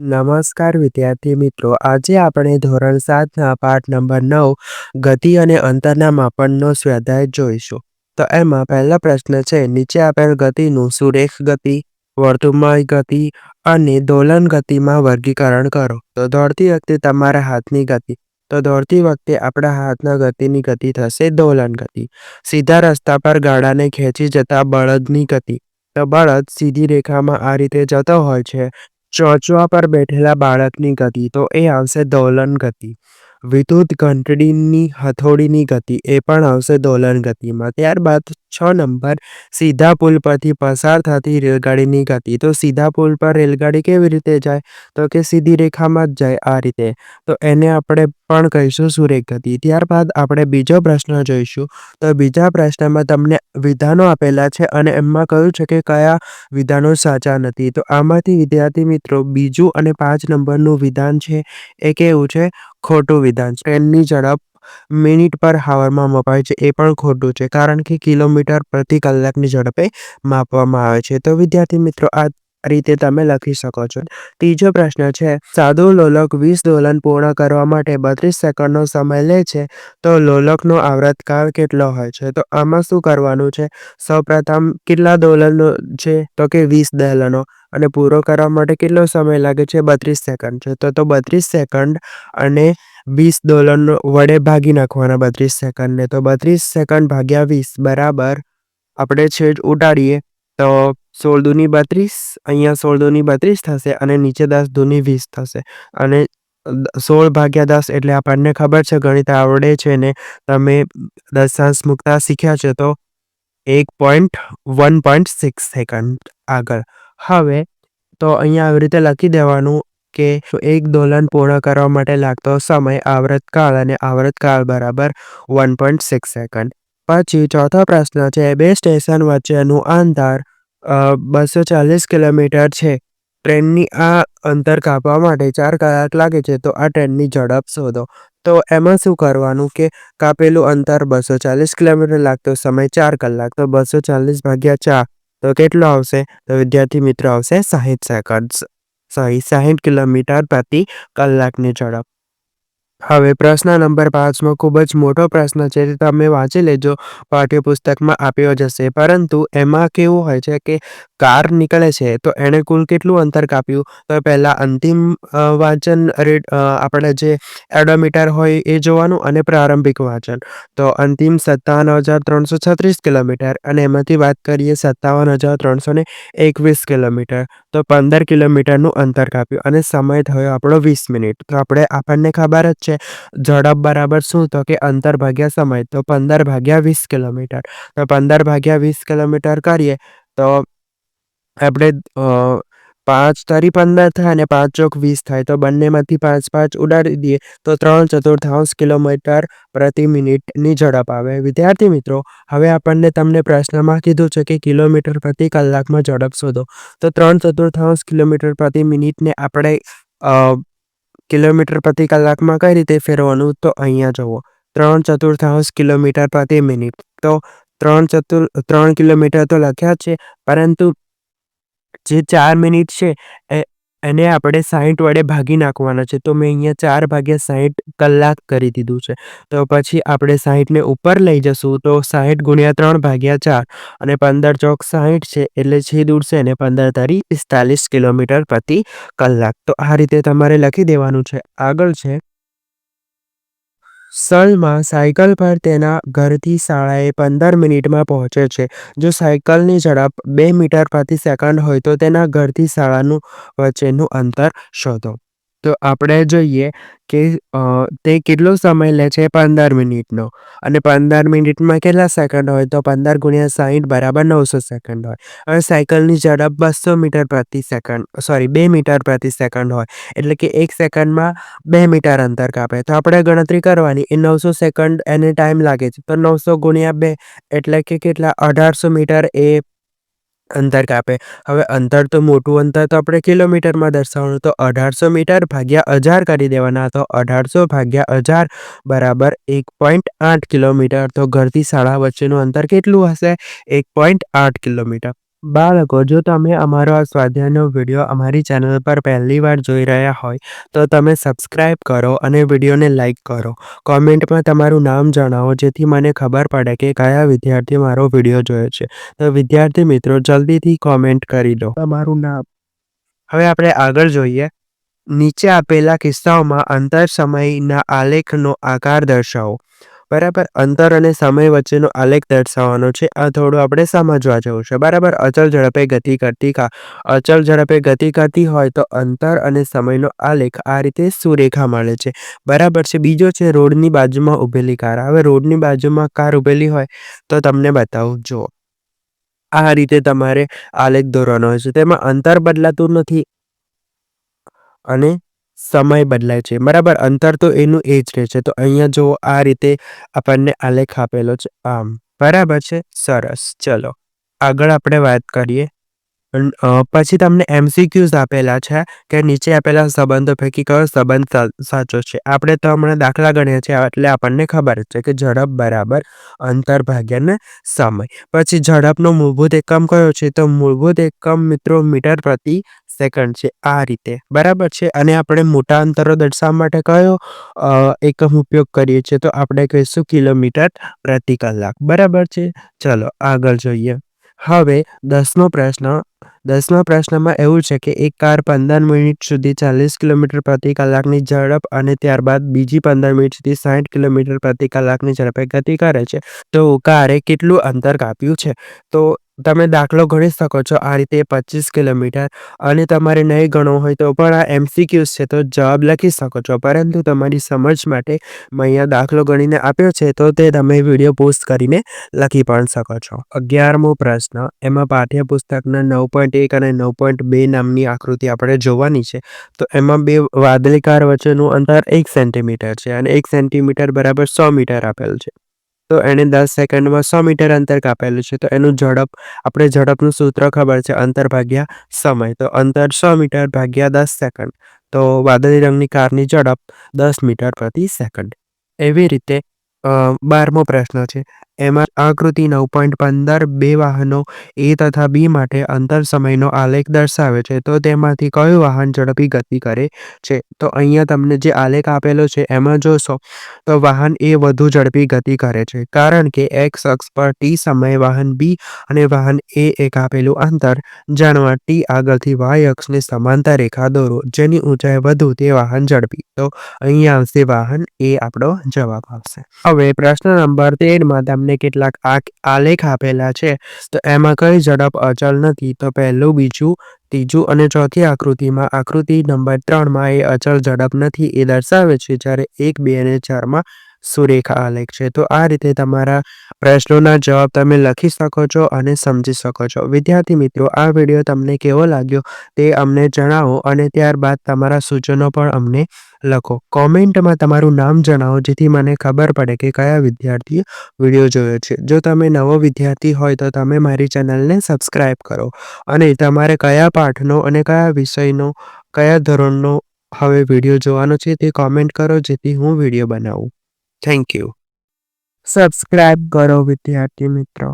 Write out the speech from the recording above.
નમસ્કાર વિદ્યાર્થી મિત્રો, આજે આપણે ધોરણ સાતના પાઠ નંબર નવ, ગતિ અને અંતરના માપનનો સ્વાધ્યાય જોઈશું. તો એમાં પહેલા પ્રશ્ન છે, નીચે આપેલ ગતિનું સુરેખ ગતિ વર્તુમય ગતિ અને દોલન ગતિમાં વર્ગીકરણ કરો. તો દોડતી વખતે તમારા હાથની ગતિ. તો દોડતી વખતે આપણા હાથના ગતિની ગતિ થશે દોલન ગતિ. સીધા રસ્તા પર ગાડાને ખેંચી જતા બળદની ગતિ. તો બળદ સીધી રેખામાં આ રીતે જતો હોય છે. ચોચવા પર બેઠેલા બાળકની ગતિ, તો એ આવશે દોલન ગતિ. વિદ્યુત ઘંટડીની હથોડીની ગતિ, એ પણ આવશે દોલન ગતિમાં. ત્યારબાદ છ નંબર, સીધા પુલ પરથી પસાર થતી રેલગાડીની ગતિ. તો સીધા પુલ પર રેલગાડી કેવી રીતે જાય? તો કે સીધી રેખામાં જ જાય આ રીતે. તો એને આપણે પણ કહીશું સુરેખ ગતિ ત્યારબાદ આપણે બીજો પ્રશ્ન જોઈશું. તો બીજા પ્રશ્નમાં તમને વિધાનો આપેલા છે અને એમાં કહ્યું છે કે કયા વિધાનો સાચા નથી. તો આમાંથી વિદ્યાર્થી મિત્રો બીજું અને પાંચ નંબરનું વિધાન છે એ કેવું છે? ખોટું વિધાન ટ્રેનની ઝડપ મિનિટ પર હાવરમાં મપાય છે. એ પણ ખોટું છે. કારણ કે કિલોમીટર પ્રતિ કલાકની ઝડપે માપવામાં આવે છે. તો વિદ્યાર્થી મિત્રો, આ રીતે તમે લખી શકો છો. ત્રીજો પ્રશ્ન છે, સાદું લોલક વીસ દોલન પૂર્ણ કરવા માટે બત્રીસ સેકન્ડનો સમય લે છે, તો લોલકનો આવૃતકાળ કેટલો હોય છે? તો આમાં શું કરવાનું છે? સૌપ્રથમ કેટલા દોલનો છે? તો કે વીસ દોલનો. અને પૂરો કરવા માટે કેટલો સમય લાગે છે? બત્રીસ સેકન્ડ છે. તો તો બત્રીસ સેકન્ડ અને વીસ દોલન વડે ભાગી નાખવાના બત્રીસ સેકન્ડને. તો બત્રીસ સેકન્ડ ભાગ્યા વીસ બરાબર, આપણે છેદ ઉડાડીએ, તો સોળ દૂની બત્રીસ, અહીંયા સોળ દૂની બત્રીસ થશે અને નીચે દસ દૂની વીસ થશે. અને સોળ ભાગ્યા દસ એટલે આપણને ખબર છે, ગણિત આવડે છે ને, તમે દશાંશ મૂકતા શીખ્યા છે, તો એક point one point six second આગળ. હવે તો અહીંયા આવી રીતે લખી દેવાનું કે એક દોલન પૂર્ણ કરવા માટે લાગતો સમય આવૃતકાળ અને આવૃતકાળ બરાબર વન પોઈન્ટ સિક્સ સેકન્ડ. પછી ચોથો પ્રશ્ન છે, બે સ્ટેશન વચ્ચેનું અંતર બસો ચાલીસ કિલોમીટર છે. ટ્રેનની આ અંતર કાપવા માટે ચાર કલાક લાગે છે, તો આ ટ્રેનની ઝડપ શોધો. તો એમાં શું કરવાનું કે કાપેલું અંતર બસો ચાલીસ કિલોમીટર લાગતો સમય ચાર કલાક, તો બસો ચાલીસ ભાગ્યા ચાર, તો કેટલો આવશે? તો વિદ્યાર્થી મિત્રો આવશે સાહીઠ સેકન્ડ સોરી સાહીઠ કિલોમીટર પ્રતિ કલાકની ઝડપ. હવે પ્રશ્ન નંબર પાંચમાં ખૂબ જ મોટો પ્રશ્ન છે તમે વાંચી લેજો, પાઠ્યપુસ્તકમાં આપ્યો જશે. પરંતુ એમાં કેવું હોય છે કે કાર નીકળે છે, તો એણે કુલ કેટલું અંતર કાપ્યું? તો પહેલાં અંતિમ વાંચન રેટ આપણે જે એડોમીટર હોય એ જોવાનું અને પ્રારંભિક વાંચન. તો અંતિમ સત્તાવન હજાર ત્રણસો છત્રીસ કિલોમીટર અને એમાંથી વાત કરીએ સત્તાવન હજાર ત્રણસો એકવીસ કિલોમીટર. તો પંદર કિલોમીટરનું અંતર કાપ્યું અને સમય થયો આપણો વીસ મિનિટ. તો આપણે આપણને ખબર જ છે, ઝડપ બરાબર શું? તો કે અંતર ભાગ્યા સમય. તો પંદર ભાગ્યા વીસ કિલોમીટર. તો પંદર ભાગ્યા વીસ કિલોમીટર કરીએ તો આપણે પાંચ તરી પંદર થાય અને પાંચ ચોક વીસ થાય, તો બંનેમાંથી પાંચ પાંચ ઉડાડી દઈએ, તો ત્રણ ચતુર્થાંશ કિલોમીટર પ્રતિ મિનિટની ઝડપ આવે. વિદ્યાર્થી મિત્રો, હવે આપણને તમને પ્રશ્નમાં કીધું છે કે કિલોમીટર પ્રતિ કલાકમાં ઝડપ શોધો. તો ત્રણ ચતુર્થાંશ કિલોમીટર પ્રતિ મિનિટને આપણે કિલોમીટર પ્રતિ કલાકમાં કઈ રીતે ફેરવવાનું? તો અહીંયા જુઓ. ત્રણ ચતુર્થાંશ કિલોમીટર પ્રતિ મિનિટ. તો ત્રણ ચતુર, ત્રણ કિલોમીટર તો લખ્યા છે, પરંતુ જે ચાર મિનિટ છે એને આપણે સાહીઠ વડે ભાગી નાખવાના છે. તો મેં અહીંયા ચાર ભાગ્યા સાહીઠ કલાક કરી દીધું છે. તો પછી આપણે સાહીઠને ઉપર લઈ જશું તો સાહીઠ ગુણ્યા ત્રણ ભાગ્યા ચાર અને પંદર ચોક સાહીઠ છે એટલે છેદ ઉડશે ને પંદર તારી પિસ્તાલીસ કિલોમીટર પ્રતિ કલાક. તો આ રીતે તમારે લખી દેવાનું છે. આગળ છે સલમા સાયકલ પર તેના ઘરથી શાળાએ પંદર મિનિટમાં પહોંચે છે. જો સાયકલની ઝડપ બે મીટર પ્રતિ સેકન્ડ હોય તો તેના ઘરથી શાળાનું વચ્ચેનું અંતર શોધો. તો આપણે જોઈએ કે તે કેટલો સમય લે છે પંદર મિનિટનો? અને પંદર મિનિટમાં કેટલા સેકન્ડ હોય? તો પંદર ગુણ્યા સાહીઠ બરાબર નવસો સેકન્ડ હોય. હવે સાયકલની ઝડપ બસો મીટર પ્રતિ સેકન્ડ, સોરી, બે મીટર પ્રતિ સેકન્ડ હોય. એટલે કે એક સેકન્ડમાં બે મીટર અંતર કાપે. તો આપણે ગણતરી કરવાની, એ નવસો સેકન્ડ એને ટાઈમ લાગે છે. તો નવસો ગુણ્યા બે એટલે કે કેટલા? અઢારસો મીટર એ અંતર કાપે. હવે અંતર તો મોટું અંતર તો આપણે કિલોમીટરમાં દર્શાવવાનું. તો અઢારસો મીટર ભાગ્યા હજાર કરી દેવાના. તો અઢારસો ભાગ્યા હજાર બરાબર એક પોઈન્ટ આઠ કિલોમીટર. તો ઘરથી શાળા વચ્ચેનું અંતર કેટલું હશે? એક પોઈન્ટ આઠ કિલોમીટર. બાળકો જો તમે અમારો આ સ્વાધ્યાયનો વીડિયો અમારી ચેનલ પર પહેલી વાર જોઈ રહ્યા હોય તો તમે સબસ્ક્રાઇબ કરો અને વિડીયોને લાઇક કરો. કોમેન્ટમાં તમારું નામ જણાવો જેથી મને ખબર પડે કે કયા વિદ્યાર્થી મારો વીડિયો જોયો છે. તો વિદ્યાર્થી મિત્રો જલ્દીથી કોમેન્ટ કરી દો. તમારું નામ? હવે આપણે આગળ જોઈએ. નીચે આપેલા કિસ્સાઓમાં અંતર સમયના આલેખનો આકાર દર્શાવો. બરાબર? અંતર અને સમય વચ્ચેનો આલેખ દર્શાવવાનો છે. આ થોડું આપણે સમજવા જેવું છે. બરાબર? અચલ ઝડપે ગતિ કરતી કા, અચલ ઝડપે ગતિ કરતી હોય તો અંતર અને સમયનો આલેખ આ રીતે સુરેખા મળે છે. બરાબર છે? બીજો છે રોડની બાજુમાં ઊભેલી કાર. હવે રોડની બાજુમાં કાર ઊભેલી હોય તો તમને બતાવું. જુઓ. આ રીતે તમારે આલેખ દોરવાનો હોય છે. તેમાં અંતર બદલાતું નથી અને સમય બદલાય છે. બરાબર? અંતર તો એનું એ જ રહે છે. તો અહીંયા જુઓ, આ રીતે આપણને આલેખ આપેલો છે. આમ, બરાબર છે? સરસ. ચલો, આગળ આપણે વાત કરીએ. પછી તમને એમસીક્યુઝ આપેલા છે કે નીચે આપેલા સંબંધો પૈકી કયો સંબંધ સાચો છે. આપણે તો હમણાં દાખલા ગણીએ છીએ એટલે આપણને ખબર છે કે ઝડપ બરાબર, અંતર ભાગ્યાને સમય. પછી ઝડપનો મૂળભૂત એકમ કયો છે? તો મૂળભૂત એકમ મિત્રો મીટર પ્રતિ સેકન્ડ છે, આ રીતે. બરાબર છે? અને આપણે મોટા અંતરો દર્શાવવા માટે કયો એકમ ઉપયોગ કરીએ છીએ? તો આપણે કહીશું કિલોમીટર પ્રતિ કલાક. બરાબર છે? ચલો, આગળ જોઈએ. હવે દસમો પ્રશ્ન, દસમા પ્રશ્નમાં એવું છે કે એક કાર પંદર મિનિટ સુધી ચાલીસ કિલોમીટર પ્રતિ કલાકની ઝડપ અને ત્યારબાદ બીજી પંદર મિનિટ સુધી સાઠ કિલોમીટર પ્રતિ કલાકની ઝડપે ગતિ કરે છે. તો કારે કેટલું અંતર કાપ્યું છે? તો તમે દાખલો ગણી શકો છો. આ રીતે પચીસ કિલોમીટર અને તમારે નહીં ગણવું હોય તો પણ આ એમસીક્યુઝ છે તો જવાબ લખી શકો છો. પરંતુ તમારી સમજ માટે મેં અહીંયા દાખલો ગણીને આપ્યો છે તો તે તમે વીડિયો પોસ્ટ કરીને લખી પણ શકો છો. અગિયારમો પ્રશ્ન. એમાં પાઠ્યપુસ્તકના નવ પોઈન્ટ એક અને નવ પોઈન્ટ બે નામની આકૃતિ આપણે જોવાની છે. તો એમાં બે વાદળીકાર વચ્ચેનું અંતર એક સેન્ટીમીટર છે અને એક સેન્ટીમીટર બરાબર સો મીટર આપેલ છે. તો એણે દસ સેકન્ડમાં સો મીટર અંતર કાપેલું છે. તો એનું ઝડપ, આપણે ઝડપનું સૂત્ર ખબર છે, અંતર ભાગ્યા સમય. તો અંતર સો મીટર ભાગ્યા દસ સેકન્ડ. તો વાદળી રંગની કારની ઝડપ દસ મીટર પ્રતિ સેકન્ડ. એવી રીતે બારમો પ્રશ્ન છે. એમાં આકૃતિ નવ પોઈન્ટ પંદર, બે વાહનો, એ તથા બી માટે અંતર સમયનો આલેખ દર્શાવે છે. તો તેમાંથી કયું વાહન ઝડપી ગતિ કરે છે? તો અહીંયા તમને જે આલેખ આપેલો છે, એમાં જોશો, તો વાહન એ વધુ ઝડપી ગતિ કરે છે. કારણ કે એક્સ અક્ષ પર ટી સમયે વાહન બી અને વાહન એ એક આપેલું અંતર, જાણવા ટી આગળથી વાય અક્ષને સમાંતર રેખા દોરો, જેની ઊંચાઈ વધુ તે વાહન ઝડપી. તો અહીંયા આવશે વાહન એ આપણો જવાબ આવશે. હવે પ્રશ્ન નંબર તેરમાં તમને કેટલાક આક, આલેખ આપેલા છે. તો એમાં કઈ ઝડપ અચલ નથી. તો પહેલું, બીજું, ત્રીજું અને ચોથી આકૃતિમાં, આકૃતિ નંબર ત્રણમાં એ અચલ ઝડપ નથી. એ દર્શાવે છે જ્યારે એક, બે અને ચારમાં સુરેખા આલેખ છે. તો આ રીતે તમારા પ્રશ્નોના જવાબ તમે લખી શકો છો અને સમજી શકો છો. વિદ્યાર્થી મિત્રો, આ વીડિયો તમને કેવો લાગ્યો તે અમને જણાવો અને ત્યારબાદ તમારા સૂચનો પણ અમને લખો. કોમેન્ટમાં તમારું નામ જણાવો, જેથી મને ખબર પડે કે કયા વિદ્યાર્થીએ વીડિયો જોયો છે. જો તમે નવો વિદ્યાર્થી હોય તો તમે મારી ચેનલને સબસ્ક્રાઈબ કરો અને તમારે કયા પાઠનો અને કયા વિષયનો, કયા ધોરણનો હવે વીડિયો જોવાનો છે તે કોમેન્ટ કરો, જેથી હું વીડિયો બનાવું. Thank you. સબસ્ક્રાઈબ કરો વિદ્યાર્થી મિત્રો.